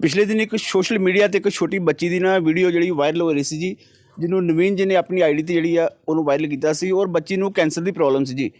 ਪਿਛਲੇ ਦਿਨ ਇੱਕ ਸੋਸ਼ਲ ਮੀਡੀਆ ਤੇ ਇੱਕ ਛੋਟੀ ਬੱਚੀ ਦੀ ਨਾ ਵੀਡੀਓ ਜਿਹੜੀ ਵਾਇਰਲ ਹੋ ਰਹੀ ਸੀ ਜੀ, ਜਿਹਨੂੰ ਨਵੀਨ ਜੀ ਨੇ ਆਪਣੀ ਆਈਡੀ ਤੇ ਜਿਹੜੀ ਆ ਉਹਨੂੰ ਵਾਇਰਲ ਕੀਤਾ ਸੀ ਔਰ ਬੱਚੀ ਨੂੰ ਕੈਂਸਰ ਦੀ ਪ੍ਰੋਬਲਮ ਸੀ ਜੀ।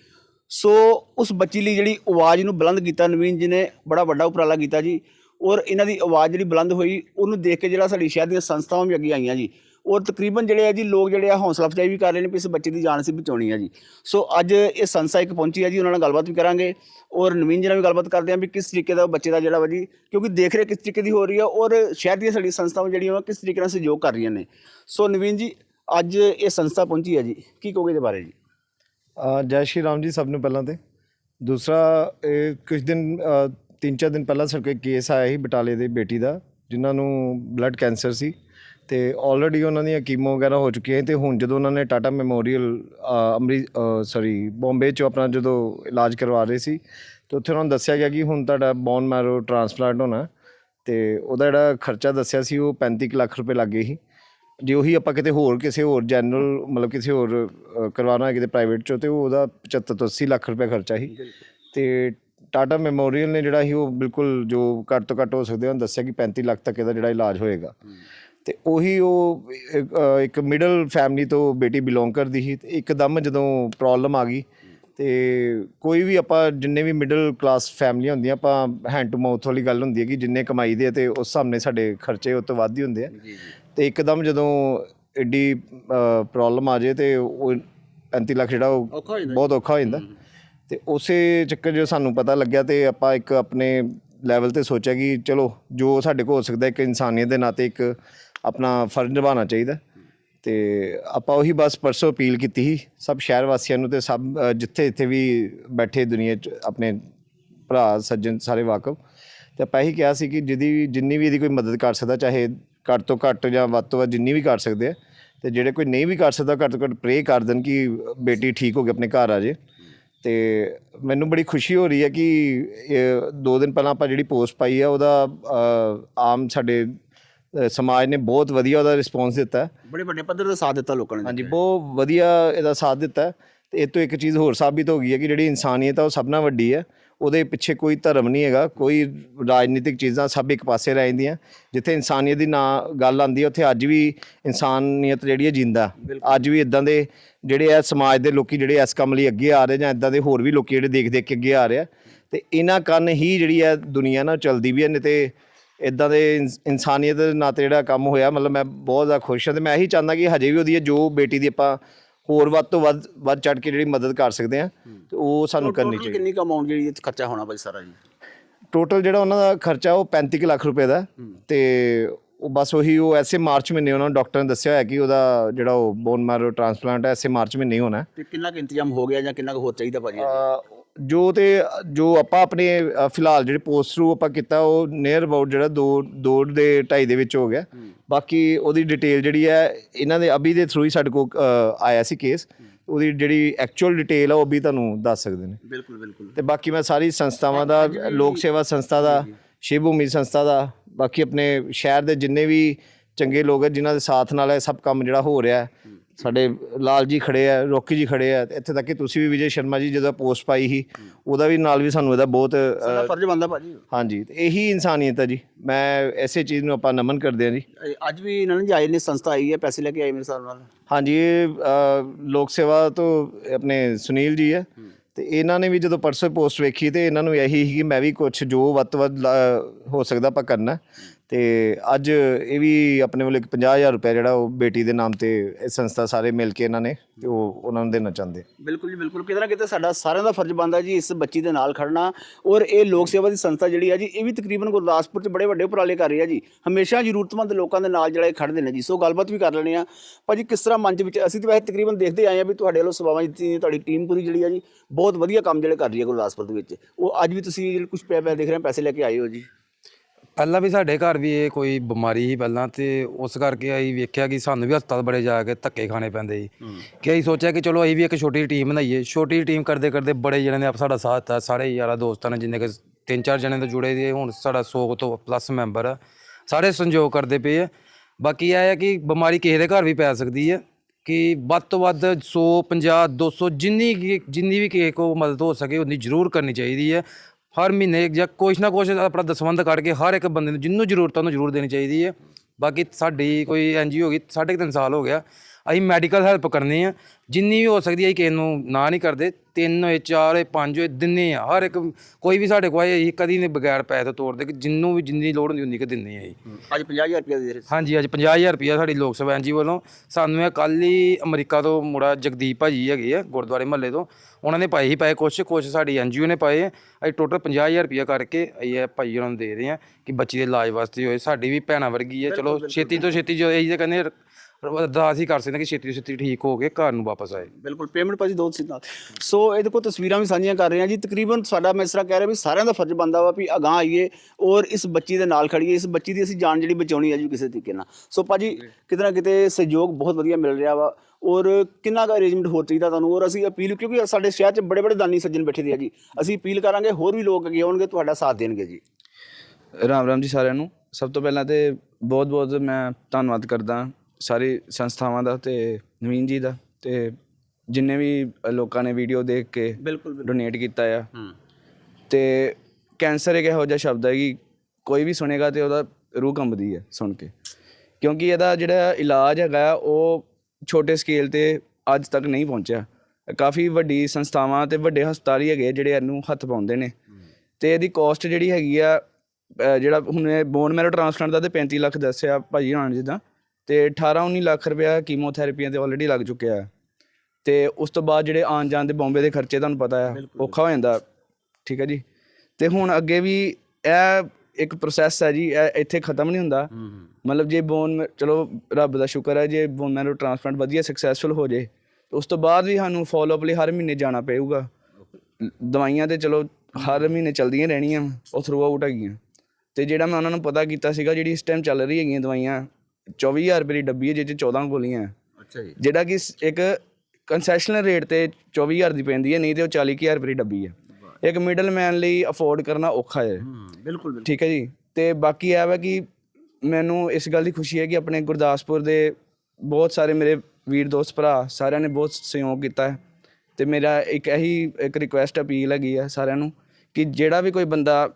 ਸੋ ਉਸ ਬੱਚੀ ਲਈ ਜਿਹੜੀ ਆਵਾਜ਼ ਨੂੰ ਬੁਲੰਦ ਕੀਤਾ ਨਵੀਨ ਜੀ ਨੇ, ਬੜਾ ਵੱਡਾ ਉਪਰਾਲਾ ਕੀਤਾ ਜੀ ਔਰ ਇਹਨਾਂ ਦੀ ਆਵਾਜ਼ ਜਿਹੜੀ ਬੁਲੰਦ ਹੋਈ, ਉਹਨੂੰ ਦੇਖ ਕੇ ਜਿਹੜਾ ਸਾਡੀ ਸ਼ਹਿਰ ਦੀਆਂ ਸੰਸਥਾਵਾਂ ਵੀ ਅੱਗੇ ਆਈਆਂ ਜੀ। ਔਰ ਤਕਰੀਬਨ ਜਿਹੜੇ ਆ ਜੀ, ਲੋਕ ਜਿਹੜੇ ਆ ਹੌਸਲਾ ਅਫਜ਼ਾਈ ਵੀ ਕਰ ਰਹੇ ਨੇ ਵੀ ਇਸ ਬੱਚੇ ਦੀ ਜਾਨ ਸੀ ਬਚਾਉਣੀ ਆ ਜੀ। ਸੋ ਅੱਜ ਇਹ ਸੰਸਥਾ ਇੱਕ ਪਹੁੰਚੀ ਆ ਜੀ, ਉਹਨਾਂ ਨਾਲ ਗੱਲਬਾਤ ਵੀ ਕਰਾਂਗੇ ਔਰ ਨਵੀਨ ਜੀ ਨਾਲ ਵੀ ਗੱਲਬਾਤ ਕਰਦੇ ਆਂ ਵੀ ਕਿਸ ਤਰੀਕੇ ਦਾ ਉਹ ਬੱਚੇ ਦਾ ਜਿਹੜਾ ਵਾ ਜੀ, ਕਿਉਂਕਿ ਦੇਖ ਰਹੇ ਕਿਸ ਤਰੀਕੇ ਦੀ ਹੋ ਰਹੀ ਆ ਔਰ ਸ਼ਹਿਰ ਦੀਆਂ ਸਾਡੀ ਸੰਸਥਾਵਾਂ ਜਿਹੜੀਆਂ ਵਾ ਕਿਸ ਤਰੀਕੇ ਨਾਲ ਸਹਿਯੋਗ ਕਰ ਰਹੀਆਂ ਨੇ। ਸੋ ਨਵੀਨ ਜੀ, ਅੱਜ ਇਹ ਸੰਸਥਾ ਪਹੁੰਚੀ ਆ ਜੀ, ਕੀ ਕਹੋਗੇ ਇਹਦੇ ਬਾਰੇ ਜੀ? ਜੈ ਸ਼੍ਰੀ ਰਾਮ ਜੀ ਸਭ ਨੂੰ ਪਹਿਲਾਂ ਤੇ। ਦੂਸਰਾ, ਇਹ ਕੁਝ ਦਿਨ ਤਿੰਨ ਚਾਰ ਦਿਨ ਪਹਿਲਾਂ ਸਾਡੇ ਕੋਲ ਕੇਸ ਆਇਆ ਸੀ ਬਟਾਲੇ ਦੇ ਬੇਟੀ ਦਾ, ਜਿਨ੍ਹਾਂ ਨੂੰ ਬਲੱਡ ਕੈਂਸਰ ਸੀ। ਤੇ ਆਲਰੇਡੀ ਉਹਨਾਂ ਦੀਆਂ ਕੀਮੋ ਵਗੈਰਾ ਹੋ ਚੁੱਕੀਆਂ ਤੇ ਹੁਣ ਜਦੋਂ ਉਹਨਾਂ ਨੇ ਟਾਟਾ ਮੈਮੋਰੀਅਲ ਅਮਰੀ ਸੌਰੀ ਬੰਬੇ 'ਚ ਆਪਣਾ ਜਦੋਂ ਇਲਾਜ ਕਰਵਾ ਰਹੇ ਸੀ, ਤੇ ਉੱਥੇ ਉਹਨਾਂ ਨੂੰ ਦੱਸਿਆ ਗਿਆ ਕਿ ਹੁਣ ਤੁਹਾਡਾ ਬੋਨ ਮੈਰੋ ਟ੍ਰਾਂਸਪਲਾਂਟ ਹੋਣਾ ਤੇ ਉਹਦਾ ਜਿਹੜਾ ਖਰਚਾ ਦੱਸਿਆ ਸੀ ਉਹ 35 ਕੁ ਲੱਖ ਰੁਪਏ ਲੱਗੇ ਸੀ। ਜੇ ਉਹੀ ਆਪਾਂ ਕਿਤੇ ਹੋਰ, ਕਿਸੇ ਹੋਰ ਜਨਰਲ ਮਤਲਬ ਕਿਸੇ ਹੋਰ ਕਰਵਾਉਣਾ ਹੈ ਕਿਤੇ ਪ੍ਰਾਈਵੇਟ ਚੋਂ ਤੇ ਉਹਦਾ 75 ਤੋਂ 80 ਲੱਖ ਰੁਪਏ ਖਰਚਾ ਸੀ। ਤੇ ਟਾਟਾ ਮੈਮੋਰੀਅਲ ਨੇ ਜਿਹੜਾ ਸੀ ਉਹ ਬਿਲਕੁਲ ਜੋ ਘੱਟ ਤੋਂ ਘੱਟ ਹੋ ਸਕਦੇ, ਉਹਨੇ ਦੱਸਿਆ ਕਿ 35 ਲੱਖ ਤੱਕ ਇਹਦਾ ਜਿਹੜਾ ਇਲਾਜ ਹੋਏਗਾ। ਤੇ ਉਹੀ ਉਹ ਇੱਕ, ਮਿਡਲ ਫੈਮਿਲੀ ਤੋਂ ਬੇਟੀ ਬਿਲੋਂਗ ਕਰਦੀ ਸੀ ਤੇ ਇੱਕਦਮ ਜਦੋਂ ਪ੍ਰੋਬਲਮ ਆ ਗਈ ਤੇ ਕੋਈ ਵੀ ਆਪਾਂ ਜਿੰਨੇ ਵੀ ਮਿਡਲ ਕਲਾਸ ਫੈਮਲੀਆਂ ਹੁੰਦੀਆਂ ਆਪਾਂ ਹੈਂਡ ਟੂ ਮਾਊਥ ਵਾਲੀ ਗੱਲ ਹੁੰਦੀ ਹੈ ਕਿ ਜਿੰਨੇ ਕਮਾਈ ਦੇ ਤੇ ਉਸ ਸਾਹਮਣੇ ਸਾਡੇ ਖਰਚੇ ਉਹ ਤੋਂ ਵੱਧ ਹੀ ਹੁੰਦੇ ਆ। ਤੇ ਇੱਕਦਮ ਜਦੋਂ ਐਡੀ ਪ੍ਰੋਬਲਮ ਆ ਜੇ ਤੇ ਉਹ 35 ਲੱਖ ਜਿਹੜਾ ਉਹ ਬਹੁਤ ਔਖਾ ਹੋ ਜਾਂਦਾ। ਤੇ ਉਸੇ ਚੱਕਰ ਜੋ ਸਾਨੂੰ ਪਤਾ ਲੱਗਿਆ ਤੇ ਆਪਾਂ ਇੱਕ ਆਪਣੇ ਲੈਵਲ ਤੇ ਸੋਚਿਆ ਕਿ ਚਲੋ ਜੋ ਸਾਡੇ ਕੋਲ ਹੋ ਸਕਦਾ ਇੱਕ ਇਨਸਾਨੀਅਤ ਦੇ ਨਾਤੇ ਇੱਕ ਆਪਣਾ ਫਰਜ਼ ਨਿਭਾਉਣਾ ਚਾਹੀਦਾ। ਤੇ ਆਪਾਂ ਉਹੀ ਬਸ ਪਰਸੋਂ ਅਪੀਲ ਕੀਤੀ ਸੀ ਸਭ ਸ਼ਹਿਰ ਵਾਸੀਆਂ ਨੂੰ ਤੇ ਸਭ ਅ, ਜਿੱਥੇ ਇੱਥੇ ਵੀ ਬੈਠੇ ਦੁਨੀਆ 'ਚ ਆਪਣੇ ਭਰਾ ਸੱਜਣ ਸਾਰੇ ਵਾਕਫ। ਤੇ ਆਪਾਂ ਇਹੀ ਕਿਹਾ ਸੀ ਕਿ ਜਿਹਦੀ ਵੀ ਜਿੰਨੀ ਵੀ ਇਹਦੀ ਕੋਈ ਮਦਦ ਕਰ ਸਕਦਾ ਚਾਹੇ ਘੱਟ ਤੋਂ ਘੱਟ ਜਾਂ ਵੱਧ ਤੋਂ ਵੱਧ ਜਿੰਨੀ ਵੀ ਕਰ ਸਕਦੇ ਆ ਤੇ ਜਿਹੜੇ ਕੋਈ ਨਹੀਂ ਵੀ ਕਰ ਸਕਦਾ ਘੱਟ ਤੋਂ ਘੱਟ ਪ੍ਰੇ ਕਰ ਦੇਣ ਕਿ ਬੇਟੀ ਠੀਕ ਹੋ ਕੇ ਆਪਣੇ ਘਰ ਆ ਜੇ। ਤੇ ਮੈਨੂੰ ਬੜੀ ਖੁਸ਼ੀ ਹੋ ਰਹੀ ਹੈ ਕਿ ਦੋ ਦਿਨ ਪਹਿਲਾਂ ਆਪਾਂ ਜਿਹੜੀ ਪੋਸਟ ਪਾਈ ਹੈ ਉਹਦਾ ਆਮ ਸਾਡੇ ਅ, ਸਮਾਜ ਨੇ ਬਹੁਤ ਵਧੀਆ ਉਹਦਾ ਰਿਸਪੌਂਸ ਦਿੱਤਾ ਹੈ। ਬੜੇ ਵੱਡੇ ਪੱਧਰ ਤੇ ਸਾਥ ਦਿੱਤਾ ਲੋਕਾਂ ਨੇ ਹਾਂਜੀ ਬਹੁਤ ਵਧੀਆ ਇਹਦਾ ਸਾਥ ਦਿੱਤਾ ਹੈ। ਤੇ ਇਹ ਤੋਂ ਇੱਕ ਚੀਜ਼ ਹੋਰ ਸਾਬਿਤ ਹੋ ਗਈ ਹੈ ਕਿ ਜਿਹੜੀ ਇਨਸਾਨੀਅਤ ਆ ਉਹ ਸਭ ਨਾਲ ਵੱਡੀ ਹੈ। ਉਹਦੇ ਪਿੱਛੇ ਕੋਈ ਧਰਮ ਨਹੀਂ ਹੈਗਾ ਕੋਈ ਰਾਜਨੀਤਿਕ ਚੀਜ਼ਾਂ ਸਭ ਇੱਕ ਪਾਸੇ ਰਹਿ ਜਾਂਦੀਆਂ। ਜਿੱਥੇ ਇਨਸਾਨੀਅਤ ਦੀ ਨਾ ਗੱਲ ਆਉਂਦੀ ਹੈ ਉੱਥੇ ਅੱਜ ਵੀ ਇਨਸਾਨੀਅਤ ਜਿਹੜੀ ਹੈ ਜਿੰਦਾ। ਅੱਜ ਵੀ ਇਦਾਂ ਦੇ ਜਿਹੜੇ ਆ ਸਮਾਜ ਦੇ ਲੋਕੀ ਜਿਹੜੇ ਇਸ ਕੰਮ ਲਈ ਅੱਗੇ ਆ ਰਹੇ ਜਾਂ ਇਦਾਂ ਦੇ ਹੋਰ ਵੀ ਲੋਕੀ ਜਿਹੜੇ ਦੇਖ ਦੇਖ ਕੇ ਅੱਗੇ ਆ ਰਹੇ ਆ। ਤੇ ਇਹਨਾਂ ਕਾਰਨ ਹੀ ਜਿਹੜੀ ਹੈ ਦੁਨੀਆ ਨਾਲ ਚੱਲਦੀ ਵੀ ਹੈ ਨਹੀਂ ਤੇ ਇਦਾਂ ਦੇ ਇਨਸ- ਇਨਸਾਨੀਅਤ ਦੇ ਨਾਤੇ ਜਿਹੜਾ ਕੰਮ ਹੋਇਆ ਮਤਲਬ ਮੈਂ ਬਹੁਤ ਜ਼ਿਆਦਾ ਖੁਸ਼ ਹਾਂ ਤੇ ਮੈਂ ਇਹੀ ਚਾਹੁੰਦਾ ਕਿ ਹਜੇ ਵੀ ਉਹਦੀ ਇਹ ਜੋ ਬੇਟੀ ਦੀ ਆਪਾਂ ਹੋਰ ਵੱਧ ਤੋਂ ਵੱਧ ਵੱਧ ਚੜ ਕੇ ਜਿਹੜੀ ਮਦਦ ਕਰ ਸਕਦੇ ਆ ਤੇ ਉਹ ਸਾਨੂੰ ਕਰਨੀ ਚਾਹੀਦੀ। ਕਿੰਨੀ ਕੁ amount ਜਿਹੜੀ ਇਹ 'ਚ ਖਰਚਾ ਹੋਣਾ ਭਾਈ ਸਾਰਾ ਜੀ? ਟੋਟਲ ਜਿਹੜਾ ਉਹਨਾਂ ਦਾ ਖਰਚਾ ਉਹ 35 ਕੁ ਲੱਖ ਰੁਪਏ ਦਾ। ਹੈ। ਤੇ ਉਹ ਬਸ ਉਹੀ ਉਹ ਐਸੇ ਮਾਰਚ ਮਹੀਨੇ ਉਹਨਾਂ ਨੂੰ ਡਾਕਟਰ ਨੇ ਦੱਸਿਆ ਹੋਇਆ ਕਿ ਉਹਦਾ ਜਿਹੜਾ ਉਹ ਬੋਨ ਮੈਰੋ ਟ੍ਰਾਂਸਪਲਾਂਟ ਹੈ ਐਸੇ ਮਾਰਚ ਮਹੀਨੇ ਹੀ ਹੋਣਾ। ਹੈ ਤੇ ਕਿੰਨਾ ਕੁ ਇੰਤਜ਼ਾਮ ਹੋ ਗਿਆ ਜਾਂ ਕਿੰਨਾ ਕੁ ਹੋਰ ਚਾਹੀਦਾ ਭਾਜੀ? ਜੋ ਤੇ ਜੋ ਆਪਾਂ ਆਪਣੇ ਅ, ਫਿਲਹਾਲ ਜਿਹੜੇ ਪੋਸਟ ਥਰੂ ਆਪਾਂ ਕੀਤਾ ਉਹ ਨੀਅਰ ਅਬਾਊਟ ਜਿਹੜਾ 2 2 ਦੇ 2.5 ਦੇ ਵਿੱਚ ਹੋ ਗਿਆ। ਬਾਕੀ ਉਹਦੀ ਡਿਟੇਲ ਜਿਹੜੀ ਹੈ ਇਹਨਾਂ ਦੇ ਅਭੀ ਦੇ ਥਰੂ ਹੀ ਸਾਡੇ ਕੋਲ ਅ, ਆਇਆ ਸੀ ਕੇਸ ਉਹਦੀ ਜਿਹੜੀ ਐਕਚੁਅਲ ਡਿਟੇਲ ਆ ਉਹ ਵੀ ਤੁਹਾਨੂੰ ਦੱਸ ਸਕਦੇ ਨੇ। ਬਿਲਕੁਲ ਬਿਲਕੁਲ। ਤੇ ਬਾਕੀ ਮੈਂ ਸਾਰੀ ਸੰਸਥਾਵਾਂ ਦਾ ਲੋਕ ਸੇਵਾ ਸੰਸਥਾ ਦਾ ਸ਼ਿਵ ਭੂਮੀ ਸੰਸਥਾ ਦਾ ਬਾਕੀ ਆਪਣੇ ਸ਼ਹਿਰ ਦੇ ਜਿੰਨੇ ਵੀ ਚੰਗੇ ਲੋਕ ਹੈ ਜਿਨ੍ਹਾਂ ਦੇ ਸਾਥ ਨਾਲ ਇਹ ਸਭ ਕੰਮ ਜਿਹੜਾ ਹੋ ਰਿਹਾ ਹੈ। ਸਾਡੇ ਲਾਲ ਜੀ ਖੜੇ ਆ ਰੋਕੀ ਜੀ ਖੜੇ ਆ ਇੱਥੇ ਤੱਕ ਕਿ ਤੁਸੀਂ ਵੀ ਵਿਜੇ ਸ਼ਰਮਾ ਜੀ ਜਦੋਂ ਪੋਸਟ ਪਾਈ ਸੀ ਉਹਦਾ ਵੀ ਨਾਲ ਵੀ ਸਾਨੂੰ ਇਹਦਾ ਬਹੁਤ ਸਾਡਾ ਫਰਜ਼ ਬਣਦਾ ਭਾਜੀ। ਹਾਂਜੀ ਤੇ ਇਹੀ ਇਨਸਾਨੀਅਤ ਹੈ ਜੀ। ਮੈਂ ਐਸੇ ਚੀਜ਼ ਨੂੰ ਆਪਾਂ ਨਮਨ ਕਰਦੇ ਹਾਂ ਜੀ। ਅੱਜ ਵੀ ਇਹਨਾਂ ਨੇ ਜੀ ਆਏ ਨੇ ਸੰਸਥਾ ਆਈ ਹੈ ਪੈਸੇ ਲੈ ਕੇ ਆਏ ਮੇਰੇ ਹਿਸਾਬ ਨਾਲ। ਹਾਂਜੀ ਲੋਕ ਸੇਵਾ ਤੋਂ ਆਪਣੇ ਸੁਨੀਲ ਜੀ ਹੈ ਤੇ ਇਹਨਾਂ ਨੇ ਵੀ ਜਦੋਂ ਪਰਸੋਂ ਪੋਸਟ ਵੇਖੀ ਤੇ ਇਹਨਾਂ ਨੂੰ ਇਹੀ ਸੀ ਕਿ ਮੈਂ ਵੀ ਕੁਝ ਜੋ ਵੱਧ ਵੱਧ ਹੋ ਸਕਦਾ ਆਪਾਂ ਕਰਨਾ। ਤੇ ਅੱਜ ਇਹ ਵੀ ਆਪਣੇ ਵੱਲੋਂ ਇੱਕ 50000 ਰੁਪਏ ਜਿਹੜਾ ਉਹ ਬੇਟੀ ਦੇ ਨਾਮ ਤੇ ਇਹ ਸੰਸਥਾ ਸਾਰੇ ਮਿਲ ਕੇ ਇਹਨਾਂ ਨੇ ਤੇ ਉਹ ਉਹਨਾਂ ਨੂੰ ਦੇਣਾ ਚਾਹੁੰਦੇ। ਬਿਲਕੁਲ ਜੀ, ਬਿਲਕੁਲ। ਕਿਤੇ ਨਾ ਕਿਤੇ ਸਾਡਾ ਸਾਰਿਆਂ ਦਾ ਫਰਜ਼ ਬਣਦਾ ਜੀ ਇਸ ਬੱਚੀ ਦੇ ਨਾਲ ਖੜਨਾ ਔਰ ਇਹ ਲੋਕ ਸੇਵਾ ਦੀ ਸੰਸਥਾ ਜਿਹੜੀ ਆ ਜੀ, ਇਹ ਵੀ ਤਕਰੀਬਨ ਗੁਰਦਾਸਪੁਰ 'ਚ ਬੜੇ ਵੱਡੇ ਉਪਰਾਲੇ ਕਰ ਰਹੀ ਹੈ ਜੀ। ਹਮੇਸ਼ਾ ਜ਼ਰੂਰਤਮੰਦ ਲੋਕਾਂ ਦੇ ਨਾਲ ਜਿਹੜਾ ਇਹ ਖੜਦੇ ਨੇ ਜੀ। ਸੋ ਗੱਲਬਾਤ ਵੀ ਕਰ ਲੈਣੇ ਆ। ਭਾਜੀ, ਕਿਸ ਤਰ੍ਹਾਂ ਮੰਚ ਵਿੱਚ ਅਸੀਂ ਤਾਂ ਵੈਸੇ ਤਕਰੀਬਨ ਦੇਖਦੇ ਆਏ ਆ ਵੀ ਤੁਹਾਡੇ ਵੱਲੋਂ ਸੇਵਾਵਾਂ ਦਿੱਤੀਆਂ ਤੁਹਾਡੀ ਟੀਮ ਪੂਰੀ ਜਿਹੜੀ ਆ ਜੀ, ਬਹੁਤ ਵਧੀਆ ਕੰਮ ਜਿਹੜੇ ਕਰ ਰਹੀ ਹੈ ਗੁਰਦਾਸਪੁਰ ਦੇ ਵਿੱਚ। ਉਹ ਅੱਜ ਵੀ ਤੁਸੀਂ ਜਿਹੜੇ ਕੁਝ ਪਿਆ ਪਿਆ ਦੇਖ ਰਹੇ ਹੋ, ਪੈਸੇ ਲੈ ਕੇ ਆਏ ਹੋ ਜੀ। ਪਹਿਲਾਂ ਵੀ ਸਾਡੇ ਘਰ ਵੀ ਇਹ ਕੋਈ ਬਿਮਾਰੀ ਸੀ ਪਹਿਲਾਂ ਤੇ ਉਸ ਕਰਕੇ ਅਸੀਂ ਵੇਖਿਆ ਕਿ ਸਾਨੂੰ ਵੀ ਹਸਪਤਾਲ ਬੜੇ ਜਾ ਕੇ ਧੱਕੇ ਖਾਣੇ ਪੈਂਦੇ ਸੀ। ਕਿ ਅਸੀਂ ਸੋਚਿਆ ਕਿ ਚਲੋ ਅਸੀਂ ਵੀ ਇੱਕ ਛੋਟੀ ਟੀਮ ਬਣਾਈਏ। ਛੋਟੀ ਟੀਮ ਕਰਦੇ ਕਰਦੇ ਬੜੇ ਜਣੇ ਨੇ ਆਪ ਸਾਡਾ ਸਾਥ ਦਿੱਤਾ। ਸਾਰੇ ਯਾਰਾਂ ਦੋਸਤਾਂ ਨੇ ਜਿੰਨੇ ਕਿ ਤਿੰਨ ਚਾਰ ਜਣੇ ਤੋਂ ਜੁੜੇ ਦੇ ਹੁਣ ਸਾਡਾ 100 ਤੋਂ ਪਲੱਸ ਮੈਂਬਰ ਆ। ਸਾਰੇ ਸੰਯੋਗ ਕਰਦੇ ਪਏ ਆ। ਬਾਕੀ ਇਹ ਹੈ ਕਿ ਬਿਮਾਰੀ ਕਿਸੇ ਦੇ ਘਰ ਵੀ ਪੈ ਸਕਦੀ ਹੈ ਕਿ ਵੱਧ ਤੋਂ ਵੱਧ 100 50 200 ਜਿੰਨੀ ਜਿੰਨੀ ਵੀ ਕਿਸੇ ਕੋ ਮਦਦ ਹੋ ਸਕੇ ਉਨੀ ਜ਼ਰੂਰ ਕਰਨੀ ਚਾਹੀਦੀ ਹੈ ਹਰ ਮਹੀਨੇ ਜਾਂ ਕੁਛ ਨਾ ਕੁਛ ਆਪਣਾ ਦਸਵੰਧ ਕੱਢ ਕੇ ਹਰ ਇੱਕ ਬੰਦੇ ਨੂੰ ਜਿੰਨੂੰ ਜ਼ਰੂਰਤ ਆ ਉਹਨੂੰ ਜ਼ਰੂਰ ਦੇਣੀ ਚਾਹੀਦੀ ਹੈ। ਬਾਕੀ ਸਾਡੀ ਕੋਈ ਐਨਜੀਓ ਹੋ ਗਈ, ਸਾਢੇ ਕੁ ਤਿੰਨ ਸਾਲ ਹੋ ਗਿਆ। ਅਸੀਂ ਮੈਡੀਕਲ ਹੈਲਪ ਕਰਨੀ ਆ। ਜਿੰਨੀ ਵੀ ਹੋ ਸਕਦੀ ਹੈ ਕਿਸੇ ਨੂੰ ਨਾ ਨਹੀਂ ਕਰਦੇ। ਤਿੰਨ ਹੋਏ ਚਾਰ ਹੋਏ ਪੰਜ ਹੋਏ ਦਿੰਨੇ ਆ। ਹਰ ਇੱਕ ਕੋਈ ਵੀ ਸਾਡੇ ਕੋਲ ਆਏ ਅਸੀਂ ਕਦੀ ਨਹੀਂ ਬਗੈਰ ਪੈਸੇ ਤੋਂ ਤੋੜਦੇ ਕਿ ਜਿੰਨੂੰ ਵੀ ਜਿੰਨੀ ਲੋੜ ਹੁੰਦੀ ਉਨੀ ਕੁ ਦਿੰਨੇ ਆ ਜੀ ਅੱਜ 50000 ਰੁਪਏ ਦੇ ਰਹੇ ਸੀ। ਹਾਂਜੀ ਅੱਜ 50000 ਰੁਪਇਆ ਸਾਡੀ ਲੋਕ ਸਭਾ ਐਨਜੀ ਵੱਲੋਂ। ਸਾਨੂੰ ਇਹ ਕੱਲ ਹੀ ਅਮਰੀਕਾ ਤੋਂ ਮੁੰਡਾ ਜਗਦੀਪ ਭਾਜੀ ਹੈਗੇ ਆ ਗੁਰਦੁਆਰੇ ਮਹੱਲੇ ਤੋਂ। ਉਹਨਾਂ ਨੇ ਪਾਏ ਹੀ ਪਾਏ ਕੁਛ ਕੁਛ ਸਾਡੀ ਐਨਜੀਓ ਨੇ ਪਾਏ ਆ। ਅਸੀਂ ਟੋਟਲ 50000 ਰੁਪਇਆ ਕਰਕੇ ਅਸੀਂ ਇਹ ਭਾਈ ਉਹਨਾਂ ਨੂੰ ਦੇ ਰਹੇ ਆ ਕਿ ਬੱਚੀ ਦੇ ਇਲਾਜ ਵਾਸਤੇ ਹੋਏ। ਸਾਡੀ ਵੀ ਭੈਣਾਂ ਵਰਗੀ ਹੈ ਚਲੋ ਛੇਤੀ ਤੋਂ ਛੇਤੀ ਜੋ ਇਹੀ ਤਾਂ ਕਹਿੰਦੇ ਅਰਦਾਸ ਹੀ ਕਰ ਸਕਦੇ ਕਿ ਛੇਤੀ ਤੋਂ ਛੇਤੀ ਠੀਕ ਹੋ ਕੇ ਘਰ ਨੂੰ ਵਾਪਸ ਆਏ। ਬਿਲਕੁਲ ਪੇਮੈਂਟ ਭਾਜੀ ਦੋ ਸੀ ਨਾਲ। ਸੋ ਇਹਦੇ ਕੋਲ ਤਸਵੀਰਾਂ ਵੀ ਸਾਂਝੀਆਂ ਕਰ ਰਹੇ ਹਾਂ ਜੀ। ਤਕਰੀਬਨ ਸਾਡਾ ਮੈਂ ਇਸ ਤਰ੍ਹਾਂ ਕਹਿ ਰਿਹਾ ਵੀ ਸਾਰਿਆਂ ਦਾ ਫਰਜ਼ ਬਣਦਾ ਵਾ ਵੀ ਅਗਾਹ ਆਈਏ ਔਰ ਇਸ ਬੱਚੀ ਦੇ ਨਾਲ ਖੜੀਏ। ਇਸ ਬੱਚੀ ਦੀ ਅਸੀਂ ਜਾਨ ਜਿਹੜੀ ਬਚਾਉਣੀ ਹੈ ਜੀ ਕਿਸੇ ਤਰੀਕੇ ਨਾਲ। ਸੋ ਭਾਜੀ ਕਿਤੇ ਨਾ ਕਿਤੇ ਸਹਿਯੋਗ ਬਹੁਤ ਵਧੀਆ ਮਿਲ ਰਿਹਾ ਵਾ ਔਰ ਕਿੰਨਾ ਕੁ ਅਰੇਂਜਮੈਂਟ ਹੋਰ ਚਾਹੀਦਾ ਤੁਹਾਨੂੰ? ਔਰ ਅਸੀਂ ਅਪੀਲ ਕਿਉਂਕਿ ਸਾਡੇ ਸ਼ਹਿਰ 'ਚ ਬੜੇ ਬੜੇ ਦਾਨੀ ਸੱਜਣ ਬੈਠੇ ਦੇ ਆ ਜੀ। ਅਸੀਂ ਅਪੀਲ ਕਰਾਂਗੇ ਹੋਰ ਵੀ ਲੋਕ ਅੱਗੇ ਆਉਣਗੇ ਤੁਹਾਡਾ ਸਾਥ ਦੇਣਗੇ ਜੀ। ਰਾਮ ਰਾਮ ਜੀ ਸਾਰਿਆਂ ਨੂੰ। ਸਭ ਤੋਂ ਪਹਿਲਾਂ ਤੇ ਬਹੁਤ ਬਹੁਤ ਮੈਂ ਧੰਨਵਾਦ ਕਰਦਾ ਸਾਰੀ ਸੰਸਥਾਵਾਂ ਦਾ ਤੇ ਨਵੀਨ ਜੀ ਦਾ ਤੇ ਜਿੰਨੇ ਵੀ ਲੋਕਾਂ ਨੇ ਵੀਡੀਓ ਦੇਖ ਕੇ ਬਿਲਕੁਲ ਡੋਨੇਟ ਕੀਤਾ ਆ। ਤੇ ਕੈਂਸਰ ਇੱਕ ਇਹੋ ਜਿਹਾ ਸ਼ਬਦ ਹੈ ਕਿ ਕੋਈ ਵੀ ਸੁਣੇਗਾ ਤੇ ਉਹਦਾ ਰੂਹ ਕੰਬਦੀ ਹੈ ਸੁਣ ਕੇ। ਕਿਉਂਕਿ ਇਹਦਾ ਜਿਹੜਾ ਇਲਾਜ ਹੈਗਾ ਉਹ ਛੋਟੇ ਸਕੇਲ ਤੇ ਅੱਜ ਤੱਕ ਨਹੀਂ ਪਹੁੰਚਿਆ। ਕਾਫੀ ਵੱਡੀ ਸੰਸਥਾਵਾਂ ਤੇ ਵੱਡੇ ਹਸਪਤਾਲ ਹੀ ਹੈਗੇ ਜਿਹੜੇ ਇਹਨੂੰ ਹੱਥ ਪਾਉਂਦੇ ਨੇ। ਤੇ ਇਹਦੀ ਕਾਸਟ ਜਿਹੜੀ ਹੈਗੀ ਆ ਜਿਹੜਾ ਹੁਣ ਬੋਨ ਮੈਰੋ ਟ੍ਰਾਂਸਪਲਾਂਟ ਦਾ ਤੇ 35 ਲੱਖ ਦੱਸਿਆ ਭਾਜੀ ਹੋਣਾ ਜਿੱਦਾਂ ਤੇ 18 19 ਲੱਖ ਰੁਪਇਆ ਕੀਮੋਥੈਰੇਪੀਆਂ ਤੇ ਆਲਰੇਡੀ ਲੱਗ ਚੁੱਕਿਆ ਹੈ। ਤੇ ਉਸ ਤੋਂ ਬਾਅਦ ਜਿਹੜੇ ਆਉਣ ਜਾਣ ਦੇ ਬੰਬੇ ਦੇ ਖਰਚੇ ਤੁਹਾਨੂੰ ਪਤਾ ਆ ਔਖਾ ਹੋ ਜਾਂਦਾ। ਠੀਕ ਹੈ ਜੀ। ਤੇ ਹੁਣ ਅੱਗੇ ਵੀ ਇਹ ਇੱਕ ਪ੍ਰੋਸੈਸ ਹੈ ਜੀ ਇਹ ਇੱਥੇ ਖਤਮ ਨਹੀਂ ਹੁੰਦਾ। ਮਤਲਬ ਜੇ ਬੋਨ ਚਲੋ ਰੱਬ ਦਾ ਸ਼ੁਕਰ ਹੈ ਜੇ ਬੋਨ ਮੈਰੋ ਟ੍ਰਾਂਸਪਲਾਂਟ ਵਧੀਆ ਸਕਸੈਸਫੁਲ ਹੋ ਜੇ ਤੇ ਉਸ ਤੋਂ ਬਾਅਦ ਵੀ ਸਾਨੂੰ ਫਾਲੋ ਅਪ ਲਈ ਹਰ ਮਹੀਨੇ ਜਾਣਾ ਪਏਗਾ ਦਵਾਈਆਂ ਤੇ ਚਲੋ ਹਰ ਮਹੀਨੇ ਚਲਦੀਆਂ ਰਹਿਣੀਆਂ ਉਹ ਥਰੂ ਆਊਟ ਹੈਗੀਆਂ। ਤੇ ਜਿਹੜਾ ਮੈਂ ਉਹਨਾਂ ਨੂੰ ਪਤਾ ਕੀਤਾ ਸੀਗਾ ਜਿਹੜੀ ਇਸ ਟਾਈਮ ਚੱਲ ਰਹੀ ਹੈਗੀਆਂ ਦਵਾਈਆਂ 24000 ਰੁਪਏ ਦੀ ਡੱਬੀ ਹੈ ਜਿਹਦੇ ਚ 14 ਗੋਲੀਆਂ ਹੈ। ਅੱਛਾ ਜੀ। ਜਿਹੜਾ ਕਿ ਸ- ਇੱਕ ਕੰਸੈਸ਼ਨਲ ਰੇਟ ਤੇ 24000 ਦੀ ਪੈਂਦੀ ਹੈ ਨਹੀਂ ਤੇ ਉਹ 40000 ਰੁਪਏ ਦੀ ਡੱਬੀ ਹੈ। ਇੱਕ ਮਿਡਲਮੈਨ ਲਈ ਅਫੋਰਡ ਕਰਨਾ ਔਖਾ ਹੈ। ਹੂੰ ਬਿਲਕੁਲ ਠੀਕ ਹੈ ਜੀ? ਤੇ ਬਾਕੀ ਇਹ ਵਾ ਕਿ ਮੈਨੂੰ ਇਸ ਗੱਲ ਦੀ ਖੁਸ਼ੀ ਹੈ ਕਿ ਆਪਣੇ ਗੁਰਦਾਸਪੁਰ ਦੇ ਬਹੁਤ ਸਾਰੇ ਮੇਰੇ ਵੀਰ ਦੋਸਤ ਭਰਾ ਸਾਰਿਆਂ ਨੇ ਬਹੁਤ ਸਹਿਯੋਗ ਕੀਤਾ ਹੈ। ਤੇ ਮੇਰਾ ਇੱਕ ਇਹੀ ਇੱਕ ਰਿਕੁਐਸਟ ਅਪੀਲ ਹੈਗੀ ਹੈ ਸਾਰਿਆਂ ਨੂੰ ਕਿ ਜਿਹੜਾ ਵੀ ਕੋਈ ਬੰਦਾ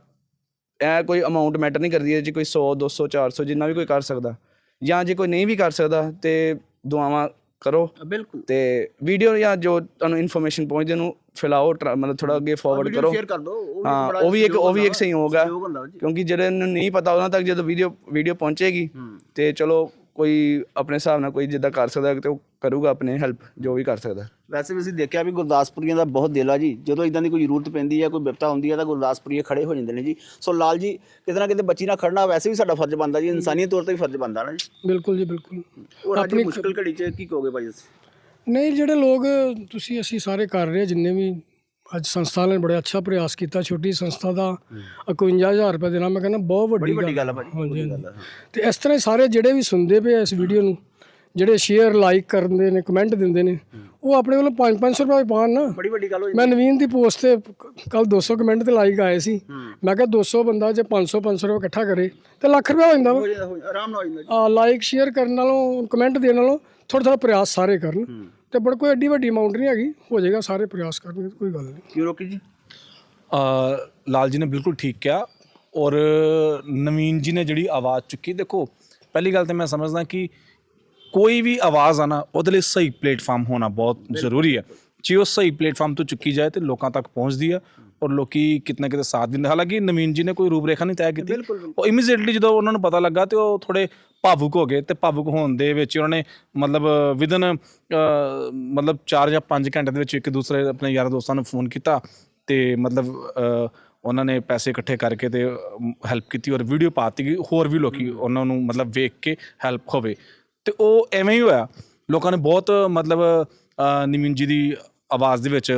ਇਹ ਕੋਈ ਅਮਾਉਂਟ ਮੈਟਰ ਨਹੀਂ ਕਰਦੀ ਹੈ ਜੀ ਕੋਈ 100 200 400 ਜਿੰਨਾ ਵੀ ਕੋਈ ਕਰ ਸਕਦਾ ਜਾਂ ਜੇ ਕੋਈ ਨਹੀਂ ਵੀ ਕਰ ਸਕਦਾ ਤੇ ਦੁਆਵਾਂ ਕਰੋ। ਬਿਲਕੁਲ। ਤੇ ਵੀਡੀਓ ਜਾਂ ਜੋ ਤੁਹਾਨੂੰ ਇਨਫੋਰਮੇਸ਼ਨ ਪਹੁੰਚਦੇ ਉਹਨੂੰ ਫਿਲਾਓ ਮਤਲਬ ਥੋੜਾ ਅੱਗੇ ਫਾਰਵਰਡ ਕਰੋ। ਸ਼ੇਅਰ ਕਰ ਦਿਓ ਉਹ ਵੀ ਹਾਂ ਉਹ ਵੀ ਇੱਕ ਉਹ ਵੀ ਇੱਕ ਹੁੰਦਾ ਜੀ ਕਿਉਂਕਿ ਜਿਹੜੇ ਨੂੰ ਨਹੀਂ ਪਤਾ ਉਹਨਾਂ ਤੱਕ ਜਦੋਂ ਵੀਡੀਓ ਵੀਡੀਓ ਪਹੁੰਚੇਗੀ ਤੇ ਚਲੋ ਕੋਈ ਆਪਣੇ ਹਿਸਾਬ ਨਾਲ ਕੋਈ ਜਿੱਦਾਂ ਕਰ ਸਕਦਾ ਤੇ ਉਹ ਕਰੂਗਾ ਆਪਣੇ ਹੈਲਪ ਜੋ ਵੀ ਕਰ ਸਕਦਾ। ਵੈਸੇ ਵੀ ਅਸੀਂ ਦੇਖਿਆ ਵੀ ਗੁਰਦਾਸਪੁਰੀਆਂ ਦਾ ਬਹੁਤ ਦਿਲ ਆ ਜੀ। ਜਦੋਂ ਇਦਾਂ ਦੀ ਕੋਈ ਜ਼ਰੂਰਤ ਪੈਂਦੀ ਹੈ ਕੋਈ ਵਿਪਤਾ ਹੁੰਦੀ ਹੈ ਤਾਂ ਗੁਰਦਾਸਪੁਰੀਏ ਖੜੇ ਹੋ ਜਾਂਦੇ ਨੇ ਜੀ। ਸੋ ਲਾਲ ਜੀ ਕਿਤੇ ਨਾ ਕਿਤੇ ਬੱਚੀ ਨਾਲ ਖੜਨਾ ਵੈਸੇ ਵੀ ਸਾਡਾ ਫਰਜ਼ ਬਣਦਾ ਜੀ ਇਨਸਾਨੀਅਤ ਤੌਰ ਤੇ ਵੀ ਫਰਜ਼ ਬਣਦਾ ਨਾ ਜੀ। ਬਿਲਕੁਲ ਜੀ ਬਿਲਕੁਲ। ਔਰ ਅੱਜ ਮੁਸ਼ਕਲ ਘੜੀ 'ਚ ਕੀ ਕਹੋਗੇ ਭਾਈ ਤੁਸੀਂ? ਨਹੀਂ ਜਿਹੜੇ ਲੋਕ ਤੁਸੀਂ ਅਸੀਂ ਸਾਰੇ ਕਰ ਰਹੇ ਜਿੰਨੇ ਵੀ ਅੱਜ ਸੰਸਥਾ ਨੇ ਬੜਾ ਅੱਛਾ ਪ੍ਰਯਾਸ ਕੀਤਾ ਛੋਟੀ ਸੰਸਥਾ ਦਾ 51000 ਰੁਪਏ ਦੇਣਾ ਮੈਂ ਕਹਿੰਦਾ ਬਹੁਤ ਵੱਡੀ ਵੱਡੀ ਗੱਲ। ਭਾਜੀ ਹਾਂਜੀ ਤੇ ਇਸ ਤਰ੍ਹਾਂ ਹੀ ਸਾਰੇ ਜਿਹੜੇ ਵੀ ਸੁਣਦੇ ਪਏ ਇਸ ਵੀਡੀਓ ਨੂੰ ਜਿਹੜੇ ਸ਼ੇਅਰ ਲਾਈਕ ਕਰਦੇ ਨੇ ਕਮੈਂਟ ਦਿੰਦੇ ਨੇ ਉਹ ਆਪਣੇ ਵੱਲੋਂ 5-500 ਰੁਪਏ ਪਾਣ ਨਾ। ਬੜੀ ਵੱਡੀ ਗੱਲ ਹੋਈ ਮੈਂ ਨਵੀਨ ਦੀ ਪੋਸਟ ਤੇ ਕੱਲ 200 ਕਮੈਂਟ ਤੇ ਲਾਈਕ ਆਏ ਸੀ। ਮੈਂ ਕਿਹਾ 200 ਬੰਦਾ ਜੇ 500 500 ਰੁਪਏ ਇਕੱਠਾ ਕਰੇ ਤੇ ਲੱਖ ਰੁਪਏ ਹੋ ਜਾਂਦਾ ਵਾ। ਹੋ ਹੋ ਆਰਾਮ ਨਾਲ ਹੋ ਜਾਂਦਾ ਲਾਈਕ ਸ਼ੇਅਰ ਕਰਨ ਨਾਲੋਂ ਕਮੈਂਟ ਦੇਣ ਨਾਲੋਂ ਥੋੜਾ ਥੋੜਾ ਪ੍ਰਯਾਸ ਸਾਰੇ ਕਰਨ। ਤੇ ਬੜ ਕੋਈ ਐਡੀ ਵੱਡੀ ਅਮਾਉਂਟ ਨਹੀਂ ਹੈਗੀ ਹੋ ਜਾਏਗਾ ਸਾਰੇ ਪ੍ਰਯਾਸ ਕਰਨਗੇ ਕੋਈ ਗੱਲ ਨਹੀਂ। ਕਿਉਂ ਰੋਕੀ ਜੀ? ਅ, ਲਾਲ ਜੀ ਨੇ ਬਿਲਕੁਲ ਠੀਕ ਕਿਹਾ ਔਰ ਨਵੀਨ ਜੀ ਨੇ ਜਿਹੜੀ ਆਵਾਜ਼ ਚੁੱਕੀ ਦੇਖੋ ਪਹਿਲੀ ਗੱਲ ਤੇ ਮੈਂ ਸਮਝਦਾ ਕਿ ਕੋਈ ਵੀ ਆਵਾਜ਼ ਆਣਾ ਉਹਦੇ ਲਈ ਸਹੀ ਪਲੇਟਫਾਰਮ ਹੋਣਾ ਬਹੁਤ ਜ਼ਰੂਰੀ ਹੈ। ਜੇ ਉਹ ਸਹੀ ਪਲੇਟਫਾਰਮ ਤੋਂ ਚੁੱਕੀ ਜਾਏ ਤੇ ਲੋਕਾਂ ਤੱਕ ਪਹੁੰਚਦੀ ਹੈ ਔਰ ਲੋਕੀ ਕਿਤਨਾ ਕਿਤੇ ਸਾਥ ਦਿੰਦੇ ਹਾਲਾਂਕਿ ਨਵੀਨ ਜੀ ਨੇ ਕੋਈ ਰੂਪਰੇਖਾ ਨਹੀਂ ਤੈਅ ਕੀਤੀ। ਉਹ ਇਮੀਡੀਏਟਲੀ ਜਦੋਂ ਉਹਨਾਂ ਨੂੰ ਪਤਾ ਲੱਗਾ ਤੇ ਉਹ ਥੋੜੇ ਭਾਵੁਕ ਹੋ ਗਏ ਤੇ ਭਾਵੁਕ ਹੋਣ ਦੇ ਵਿੱਚ ਉਹਨਾਂ ਨੇ ਮਤਲਬ ਵਿਦਨ ਮਤਲਬ 4 ਜਾਂ 5 ਘੰਟੇ ਦੇ ਵਿੱਚ ਇੱਕ ਦੂਸਰੇ ਆਪਣੇ ਯਾਰਾਂ ਦੋਸਤਾਂ ਨੂੰ ਫੋਨ ਕੀਤਾ ਤੇ ਮਤਲਬ ਉਹਨਾਂ ਨੇ ਪੈਸੇ ਇਕੱਠੇ ਕਰਕੇ ਤੇ ਹੈਲਪ ਕੀਤੀ ਔਰ ਵੀਡੀਓ ਪਾਤੀ ਕਿ ਹੋਰ ਵੀ ਲੋਕੀ ਉਹਨਾਂ ਨੂੰ ਮਤਲਬ ਵੇਖ ਕੇ ਹੈਲਪ ਹੋਵੇ। ਤੇ ਉਹ ਐਵੇਂ ਹੀ ਹੋਇਆ। ਲੋਕਾਂ ਨੇ ਬਹੁਤ ਮਤਲਬ ਨਿਮਿਨ ਜੀ ਦੀ ਆਵਾਜ਼ ਦੇ ਵਿੱਚ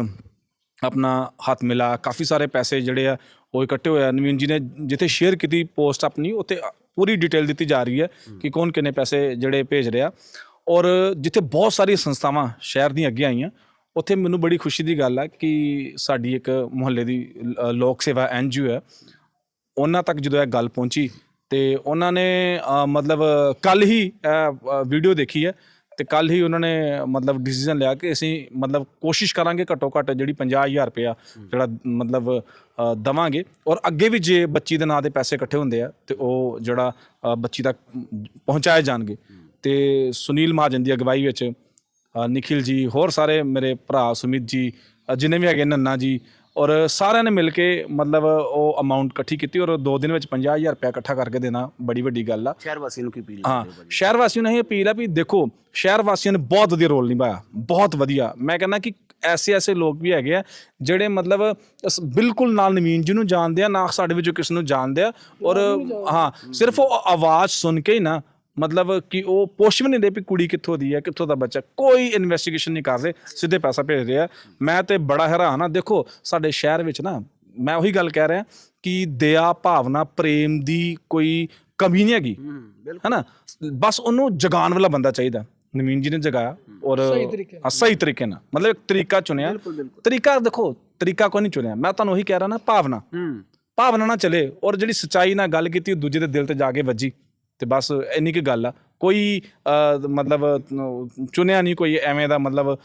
ਆਪਣਾ ਹੱਥ ਮਿਲਾ ਕਾਫੀ ਸਾਰੇ ਪੈਸੇ ਜਿਹੜੇ ਆ ਉਹ ਇਕੱਠੇ ਹੋਇਆ ਨਵੀਨ ਜੀ ਨੇ ਜਿੱਥੇ ਸ਼ੇਅਰ ਕੀਤੀ ਪੋਸਟ ਆਪਣੀ ਉੱਥੇ ਪੂਰੀ ਡਿਟੇਲ ਦਿੱਤੀ ਜਾ ਰਹੀ ਹੈ ਕਿ ਕੌਣ ਕਿੰਨੇ ਪੈਸੇ ਜਿਹੜੇ ਭੇਜ ਰਿਹਾ। ਔਰ ਜਿੱਥੇ ਬਹੁਤ ਸਾਰੀਆਂ ਸੰਸਥਾਵਾਂ ਸ਼ਹਿਰ ਦੀਆਂ ਅੱਗੇ ਆਈਆਂ ਉੱਥੇ ਮੈਨੂੰ ਬੜੀ ਖੁਸ਼ੀ ਦੀ ਗੱਲ ਹੈ ਕਿ ਸਾਡੀ ਇੱਕ ਮੁਹੱਲੇ ਦੀ ਲੋਕ ਸੇਵਾ ਐਨਜੀਓ ਹੈ। ਉਹਨਾਂ ਤੱਕ ਜਦੋਂ ਇਹ ਗੱਲ ਪਹੁੰਚੀ ਤੇ ਉਹਨਾਂ ਨੇ ਮਤਲਬ ਕੱਲ ਹੀ ਵੀਡੀਓ ਦੇਖੀ ਹੈ। ਤੇ ਕੱਲ ਹੀ ਉਹਨਾਂ ਨੇ ਮਤਲਬ ਡਿਸੀਜਨ ਲਿਆ ਕਿ ਅਸੀਂ ਮਤਲਬ ਕੋਸ਼ਿਸ਼ ਕਰਾਂਗੇ ਘੱਟੋ ਘੱਟ ਜਿਹੜੀ 50000 ਰੁਪਇਆ ਜਿਹੜਾ ਮਤਲਬ ਅ, ਦਵਾਂਗੇ ਔਰ ਅੱਗੇ ਵੀ ਜੇ ਬੱਚੀ ਦੇ ਨਾਂ ਦੇ ਪੈਸੇ ਇਕੱਠੇ ਹੁੰਦੇ ਆ ਤੇ ਉਹ ਜਿਹੜਾ ਬੱਚੀ ਤੱਕ ਪਹੁੰਚਾਏ ਜਾਣਗੇ। ਤੇ ਸੁਨੀਲ ਮਹਾਜਨ ਦੀ ਅਗਵਾਈ ਵਿੱਚ ਨਿਖਿਲ ਜੀ ਹੋਰ ਸਾਰੇ ਮੇਰੇ ਭਰਾ ਸੁਮਿਤ ਜੀ ਅ, ਜਿੰਨੇ ਵੀ ਹੈਗੇ ਨੰਨਾ ਜੀ ਔਰ ਸਾਰਿਆਂ ਨੇ ਮਿਲ ਕੇ ਮਤਲਬ ਉਹ ਅਮਾਉਂਟ ਇਕੱਠੀ ਕੀਤੀ ਔਰ ਦੋ ਦਿਨ ਵਿੱਚ 50000 ਰੁਪਇਆ ਇਕੱਠਾ ਕਰਕੇ ਦੇਣਾ ਬੜੀ ਵੱਡੀ ਗੱਲ ਆ। ਸ਼ਹਿਰ ਵਾਸੀਆਂ ਨੂੰ ਕੀ ਅਪੀਲ ਹਾਂ? ਸ਼ਹਿਰ ਵਾਸੀਆਂ ਨੂੰ ਇਹ ਅਪੀਲ ਆ ਵੀ ਦੇਖੋ ਸ਼ਹਿਰ ਵਾਸੀਆਂ ਨੇ ਬਹੁਤ ਵਧੀਆ ਰੋਲ ਨਿਭਾਇਆ ਬਹੁਤ ਵਧੀਆ। ਮੈਂ ਕਹਿੰਦਾ ਕਿ ਐਸੇ ਐਸੇ ਲੋਕ ਵੀ ਹੈਗੇ ਆ ਜਿਹੜੇ ਮਤਲਬ ਅਸ- ਬਿਲਕੁਲ ਨਾਲ ਨਵੀਨ ਜੀ ਨੂੰ ਜਾਣਦੇ ਆ ਨਾ ਸਾਡੇ ਵਿੱਚੋਂ ਕਿਸ ਨੂੰ ਜਾਣਦੇ ਆ ਔਰ ਹਾਂ ਸਿਰਫ ਉਹ ਆਵਾਜ਼ ਸੁਣ ਕੇ ਹੀ ਨਾ ਮਤਲਬ ਕਿ ਉਹ ਪੁੱਛ ਵੀ ਨਹੀਂ ਰਹੇ ਵੀ ਕੁੜੀ ਕਿੱਥੋਂ ਦੀ ਹੈ ਕਿੱਥੋਂ ਦਾ ਬੱਚਾ ਕੋਈ ਇਨਵੈਸਟੀਗੇਸ਼ਨ ਨਹੀਂ ਕਰ ਰਹੇ ਸਿੱਧੇ ਪੈਸਾ ਭੇਜ ਰਹੇ ਆ। ਮੈਂ ਤੇ ਬੜਾ ਹੈਰਾਨ ਆ। ਦੇਖੋ ਸਾਡੇ ਸ਼ਹਿਰ ਵਿੱਚ ਨਾ ਮੈਂ ਉਹੀ ਗੱਲ ਕਹਿ ਰਿਹਾ ਕਿ ਦਇਆ ਭਾਵਨਾ ਪ੍ਰੇਮ ਦੀ ਕੋਈ ਕਮੀ ਨਹੀਂ ਹੈਗੀ। ਹੈਨਾ? ਬਸ ਉਹਨੂੰ ਜਗਾਉਣ ਵਾਲਾ ਬੰਦਾ ਚਾਹੀਦਾ। ਨਵੀਨ ਜੀ ਨੇ ਜਗਾਇਆ ਔਰ ਸਹੀ ਤਰੀਕੇ ਨਾਲ। ਮਤਲਬ ਇੱਕ ਤਰੀਕਾ ਚੁਣਿਆ। ਤਰੀਕਾ ਦੇਖੋ ਤਰੀਕਾ ਕੋਈ ਨਹੀਂ ਚੁਣਿਆ। ਮੈਂ ਤੁਹਾਨੂੰ ਉਹੀ ਕਹਿ ਰਿਹਾ ਨਾ ਭਾਵਨਾ। ਭਾਵਨਾ ਨਾਲ ਚਲੇ ਔਰ ਜਿਹੜੀ ਸਚਾਈ ਨਾਲ ਗੱਲ ਕੀਤੀ ਉਹ ਦੂਜੇ ਦੇ ਦਿਲ ਤੇ ਜਾ ਕੇ ਵੱਜੀ। ਤੇ ਬਸ ਇੰਨੀ ਕੀ ਗੱਲ ਆ। ਕੋਈ ਮਤਲਬ ਚੁਣਿਆ ਨਹੀਂ ਕੋਈ ਐਵੇਂ ਦਾ ਮਤਲਬ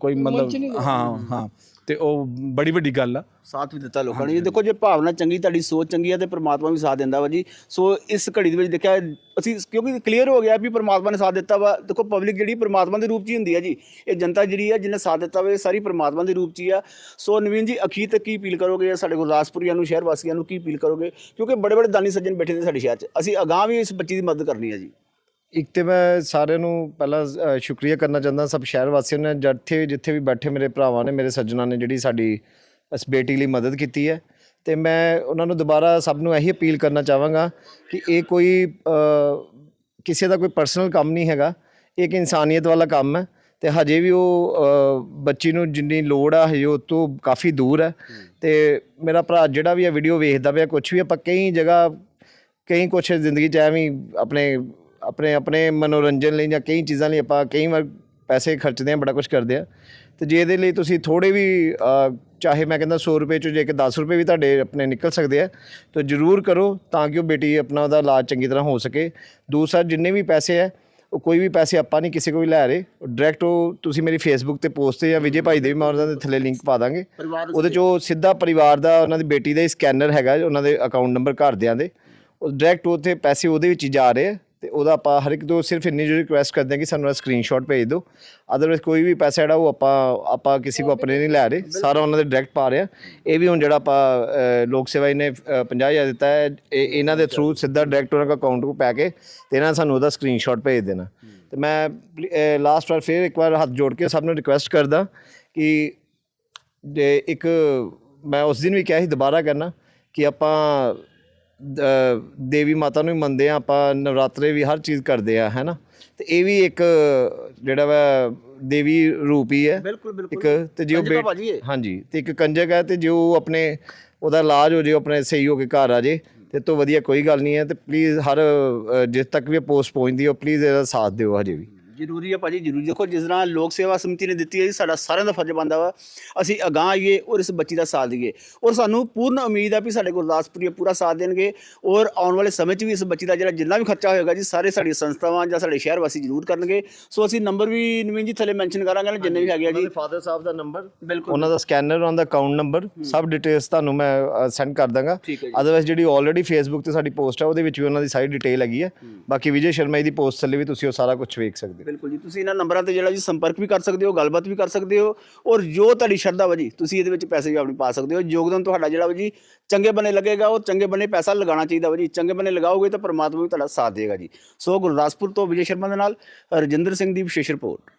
ਕੋਈ ਮਤਲਬ ਹਾਂ ਹਾਂ। ਤੇ ਉਹ ਬੜੀ ਵੱਡੀ ਗੱਲ ਆ। ਸਾਥ ਵੀ ਦਿੱਤਾ ਲੋਕਾਂ ਨੇ। ਜੀ ਦੇਖੋ, ਜੇ ਭਾਵਨਾ ਚੰਗੀ, ਤੁਹਾਡੀ ਸੋਚ ਚੰਗੀ ਆ ਤੇ ਪ੍ਰਮਾਤਮਾ ਵੀ ਸਾਥ ਦਿੰਦਾ ਵਾ ਜੀ। ਸੋ ਇਸ ਘੜੀ ਦੇ ਵਿੱਚ ਦੇਖਿਆ, ਅਸੀਂ ਕਿਉਂਕਿ ਕਲੀਅਰ ਹੋ ਗਿਆ ਵੀ ਪ੍ਰਮਾਤਮਾ ਨੇ ਸਾਥ ਦਿੱਤਾ ਵਾ। ਦੇਖੋ ਪਬਲਿਕ ਜਿਹੜੀ ਪ੍ਰਮਾਤਮਾ ਦੇ ਰੂਪ 'ਚ ਹੀ ਹੁੰਦੀ ਆ ਜੀ। ਇਹ ਜਨਤਾ ਜਿਹੜੀ ਆ, ਜਿਹਨੇ ਸਾਥ ਦਿੱਤਾ ਵਾ, ਇਹ ਸਾਰੀ ਪ੍ਰਮਾਤਮਾ ਦੇ ਰੂਪ 'ਚ ਹੀ ਆ। ਸੋ ਨਵੀਨ ਜੀ, ਅਖੀਰ ਤੱਕ ਕੀ ਅਪੀਲ ਕਰੋਗੇ? ਸਾਡੇ ਗੁਰਦਾਸਪੁਰੀਆਂ ਨੂੰ ਸ਼ਹਿਰ ਵਾਸੀਆਂ ਨੂੰ ਕੀ ਅਪੀਲ ਕਰੋਗੇ? ਕਿਉਂਕਿ ਬੜੇ ਬੜੇ ਦਾਨੀ ਸੱਜਣ ਬੈਠੇ ਨੇ ਸਾਡੇ ਸ਼ਹਿਰ 'ਚ। ਅਸੀਂ ਅਗਾਂਹ ਵੀ ਇਸ ਬੱਚੀ ਦੀ ਮਦਦ ਕਰਨੀ ਹੈ ਜੀ। ਇੱਕ ਤੇ ਮੈਂ ਸਾਰਿਆਂ ਨੂੰ ਪਹਿਲਾਂ ਅ, ਸ਼ੁਕਰੀਆ ਕਰਨਾ ਚਾਹੁੰਦਾ ਸਭ ਸ਼ਹਿਰ ਵਾਸੀਆਂ ਨੇ ਜਿੱਥੇ ਜਿੱਥੇ ਵੀ ਬੈਠੇ ਮੇਰੇ ਭਰਾਵਾਂ ਨੇ ਮੇਰੇ ਸੱਜਣਾਂ ਨੇ ਜਿਹੜੀ ਸਾਡੀ ਇਸ ਬੇਟੀ ਲਈ ਮਦਦ ਕੀਤੀ ਹੈ। ਤੇ ਮੈਂ ਉਹਨਾਂ ਨੂੰ ਦੁਬਾਰਾ ਸਭ ਨੂੰ ਇਹੀ ਅਪੀਲ ਕਰਨਾ ਚਾਹਾਂਗਾ ਕਿ ਇਹ ਕੋਈ ਅ, ਕਿਸੇ ਦਾ ਕੋਈ ਪਰਸਨਲ ਕੰਮ ਨਹੀਂ ਹੈਗਾ ਇਹ ਇੱਕ ਇਨਸਾਨੀਅਤ ਵਾਲਾ ਕੰਮ ਹੈ ਤੇ ਹਜੇ ਵੀ ਉਹ ਅ, ਬੱਚੀ ਨੂੰ ਜਿੰਨੀ ਲੋੜ ਆ ਹਜੇ ਉਹ ਤੋਂ ਕਾਫੀ ਦੂਰ ਹੈ। ਤੇ ਮੇਰਾ ਭਰਾ ਜਿਹੜਾ ਵੀ ਇਹ ਵੀਡੀਓ ਵੇਖਦਾ ਪਿਆ ਕੁਝ ਵੀ ਆਪਾਂ ਕਈ ਜਗ੍ਹਾ ਕਈ ਕੁਛ ਜ਼ਿੰਦਗੀ ਚ ਐਵੇਂ ਹੀ ਆਪਣੇ ਆਪਣੇ ਆਪਣੇ ਮਨੋਰੰਜਨ ਲਈ ਜਾਂ ਕਈ ਚੀਜ਼ਾਂ ਲਈ ਆਪਾਂ ਕਈ ਵਾਰ ਪੈਸੇ ਖਰਚਦੇ ਆ ਬੜਾ ਕੁਝ ਕਰਦੇ ਆ ਤੇ ਜੇ ਇਹਦੇ ਲਈ ਤੁਸੀਂ ਥੋੜੇ ਵੀ ਚਾਹੇ ਮੈਂ ਕਹਿੰਦਾ 100 ਰੁਪਏ ਚੋਂ ਜੇ ਕਿ 10 ਰੁਪਏ ਵੀ ਤੁਹਾਡੇ ਆਪਣੇ ਨਿਕਲ ਸਕਦੇ ਆ ਤਾਂ ਜਰੂਰ ਕਰੋ ਤਾਂ ਕਿ ਉਹ ਬੇਟੀ ਆਪਣਾ ਉਹਦਾ ਇਲਾਜ ਚੰਗੀ ਤਰ੍ਹਾਂ ਹੋ ਸਕੇ। ਦੂਸਰਾ ਜਿੰਨੇ ਵੀ ਪੈਸੇ ਹੈ ਉਹ ਕੋਈ ਵੀ ਪੈਸੇ ਆਪਾਂ ਨਹੀਂ ਕਿਸੇ ਕੋਈ ਲੈ ਰਹੇ। ਡਾਇਰੈਕਟ ਉਹ ਤੁਸੀਂ ਮੇਰੀ ਫੇਸਬੁੱਕ ਤੇ ਪੋਸਟ ਤੇ ਜਾਂ ਵਿਜੇ ਭਾਈ ਦੇ ਵੀ ਮੈਂ ਉਹਨਾਂ ਦੇ ਥੱਲੇ ਲਿੰਕ ਪਾ ਦਾਂਗੇ। ਉਹਦੇ ਚੋਂ ਸਿੱਧਾ ਪਰਿਵਾਰ ਦਾ ਉਹਨਾਂ ਦੀ ਬੇਟੀ ਦਾ ਹੀ ਸਕੈਨਰ ਹੈਗਾ ਉਹਨਾਂ ਦੇ ਅਕਾਊਂਟ ਨੰਬਰ ਘਰਦਿਆਂ ਦੇ। ਉਹ ਡਾਇਰੈਕਟ ਉੱਥੇ ਪੈਸੇ ਉਹਦੇ ਵਿੱਚ ਜਾ ਰਹੇ ਆ। ਤੇ ਉਹਦਾ ਆਪਾਂ ਹਰ ਇੱਕ ਤੋਂ ਸਿਰਫ ਇੰਨੀ ਜਿਹੀ ਰਿਕੁਐਸਟ ਕਰਦੇ ਹਾਂ ਕਿ ਸਾਨੂੰ ਸਕਰੀਨਸ਼ਾਟ ਭੇਜ ਦਿਓ। ਅਦਰਵਾਈਜ਼ ਕੋਈ ਵੀ ਪੈਸਾ ਜਿਹੜਾ ਉਹ ਆਪਾਂ ਆਪਾਂ ਕਿਸੇ ਕੋ ਆਪਣੇ ਨਹੀਂ ਲੈ ਰਹੇ। ਸਾਰਾ ਉਹਨਾਂ ਦੇ ਡਾਇਰੈਕਟ ਪਾ ਰਹੇ ਆ ਇਹ ਵੀ ਹੁਣ ਜਿਹੜਾ ਆਪਾਂ ਲੋਕ ਸੇਵਾ ਇਹਨੇ 50000 ਦਿੱਤਾ ਹੈ। ਇਹ, ਇਹਨਾਂ ਦੇ ਥਰੂ ਸਿੱਧਾ ਡਾਇਰੈਕਟ ਉਹਨਾਂ ਦਾ ਅਕਾਊਂਟ ਕੋ ਪੈ ਕੇ ਤੇ ਇਹਨਾਂ ਨੇ ਸਾਨੂੰ ਉਹਦਾ ਸਕਰੀਨਸ਼ਾਟ ਭੇਜ ਦੇਣਾ। ਤੇ ਮੈਂ ਲਾਸਟ ਵਾਰ ਫਿਰ ਇੱਕ ਵਾਰ ਹੱਥ ਜੋੜ ਕੇ ਸਭ ਨੂੰ ਰਿਕੁਐਸਟ ਕਰਦਾ ਕਿ ਜੇ ਇੱਕ, ਮੈਂ ਉਸ ਦਿਨ ਵੀ ਕਿਹਾ ਸੀ, ਦੁਬਾਰਾ ਕਰਨਾ ਕਿ ਆਪਾਂ ਦੇਵੀ ਮਾਤਾ ਨੂੰ ਹੀ ਮੰਨਦੇ ਆ ਆਪਾਂ ਨਵਰਾਤਰੇ ਵੀ ਹਰ ਚੀਜ਼ ਕਰਦੇ ਆ ਹੈਨਾ? ਤੇ ਇਹ ਵੀ ਇੱਕ ਜਿਹੜਾ ਵਾ ਦੇਵੀ ਰੂਪ ਹੀ ਹੈ। ਬਿਲਕੁਲ ਬਿਲਕੁਲ। ਇੱਕ ਤੇ ਜੇ ਉਹ। ਹਾਂਜੀ ਤੇ ਇੱਕ ਕੰਜਕ ਹੈ ਤੇ ਜੋ ਆਪਣੇ ਉਹਦਾ ਇਲਾਜ ਹੋ ਜੇ ਉਹ ਆਪਣੇ ਸਹੀ ਹੋ ਕੇ ਘਰ ਆ ਜੇ ਤੇ ਤੋਂ ਵਧੀਆ ਕੋਈ ਗੱਲ ਨਹੀਂ ਹੈ ਤੇ ਪਲੀਜ਼ ਹਰ ਜਿਸ ਤੱਕ ਵੀ ਪੋਸਟ ਪਹੁੰਚਦੀ ਹੈ ਪਲੀਜ਼ ਇਹਦਾ ਸਾਥ ਦਿਓ ਹਜੇ ਵੀ। ਜ਼ਰੂਰੀ ਹੈ ਭਾਜੀ ਜ਼ਰੂਰੀ। ਦੇਖੋ ਜਿਸ ਤਰ੍ਹਾਂ ਲੋਕ ਸੇਵਾ ਸਮਿਤੀ ਨੇ ਦਿੱਤੀ ਹੈ ਜੀ ਸਾਡਾ ਸਾਰਿਆਂ ਦਾ ਫਰਜ਼ ਬਣਦਾ ਵਾ। ਅਸੀਂ ਅਗਾਂਹ ਆਈਏ ਔਰ ਇਸ ਬੱਚੀ ਦਾ ਸਾਥ ਦਈਏ। ਔਰ ਸਾਨੂੰ ਪੂਰਨ ਉਮੀਦ ਹੈ ਵੀ ਸਾਡੇ ਗੁਰਦਾਸਪੁਰੀ ਪੂਰਾ ਸਾਥ ਦੇਣਗੇ। ਔਰ ਆਉਣ ਵਾਲੇ ਸਮੇਂ 'ਚ ਵੀ ਇਸ ਬੱਚੀ ਦਾ ਜਿਹੜਾ ਜਿੰਨਾ ਵੀ ਖਰਚਾ ਹੋਏਗਾ ਜੀ ਸਾਰੇ ਸਾਡੀਆਂ ਸੰਸਥਾਵਾਂ ਜਾਂ ਸਾਡੇ ਸ਼ਹਿਰ ਵਾਸੀ ਜ਼ਰੂਰ ਕਰਨਗੇ। ਸੋ ਅਸੀਂ ਨੰਬਰ ਵੀ ਨਵੀਨ ਜੀ ਥੱਲੇ ਮੈਂਸ਼ਨ ਕਰਾਂਗੇ ਨਾ ਜਿੰਨੇ ਵੀ ਹੈਗੇ ਆ ਜੀ। ਫਾਦਰ ਸਾਹਿਬ ਦਾ ਨੰਬਰ? ਬਿਲਕੁਲ। ਉਹਨਾਂ ਦਾ ਸਕੈਨਰ ਉਹਨਾਂ ਦਾ ਅਕਾਊਂਟ ਨੰਬਰ ਸਭ ਡਿਟੇਲਸ ਤੁਹਾਨੂੰ ਮੈਂ ਸੈਂਡ ਕਰ ਦਾਂਗਾ। ਅਦਰਵਾਈਜ਼ ਜਿਹੜੀ ਆਲਰੇਡੀ ਫੇਸਬੁੱਕ ਤੇ ਸਾਡੀ ਪੋਸਟ ਹੈ ਉਹਦੇ ਵਿੱਚ ਵੀ ਉਹਨਾਂ ਦੀ ਸਾਰੀ ਡਿਟੇਲ ਹੈਗੀ ਹੈ। ਬਾਕੀ ਵਿਜੇ ਸ਼ਰਮਾ ਜੀ ਦੀ ਪੋਸਟ ਥੱਲੇ ਵੀ ਤੁਸੀਂ ਉਹ ਸਾਰਾ ਕੁਝ ਵੇਖ ਸਕਦੇ ਹੋ। ਬਿਲਕੁਲ ਜੀ। ਤੁਸੀਂ ਇਹਨਾਂ ਨੰਬਰਾਂ ਤੇ ਜਿਹੜਾ ਜੀ ਸੰਪਰਕ ਵੀ ਕਰ ਸਕਦੇ ਹੋ, ਗੱਲਬਾਤ ਵੀ ਕਰ ਸਕਦੇ ਹੋ ਔਰ ਜੋ ਤੁਹਾਡੀ ਸ਼ਰਧਾ ਵਾ ਜੀ, ਤੁਸੀਂ ਇਹਦੇ ਵਿੱਚ ਪੈਸੇ ਵੀ ਆਪਣੀ ਪਾ ਸਕਦੇ ਹੋ। ਯੋਗਦਾਨ ਤੁਹਾਡਾ ਜਿਹੜਾ ਵਾ ਜੀ ਚੰਗੇ ਬਨੇ ਲੱਗੇਗਾ ਉਹ ਚੰਗੇ ਬਨੇ ਪੈਸਾ ਲਗਾਉਣਾ ਚਾਹੀਦਾ ਵਾ ਜੀ। ਚੰਗੇ ਬਨੇ ਲਗਾਓਗੇ ਤਾਂ ਪਰਮਾਤਮਾ ਵੀ ਤੁਹਾਡਾ ਸਾਥ ਦੇਗਾ ਜੀ। ਸੋ ਗੁਰਦਾਸਪੁਰ ਤੋਂ ਵਿਜੇ ਸ਼ਰਮਾ ਦੇ ਨਾਲ ਰਜਿੰਦਰ ਸਿੰਘ ਦੀ ਵਿਸ਼ੇਸ਼ ਰਿਪੋਰਟ।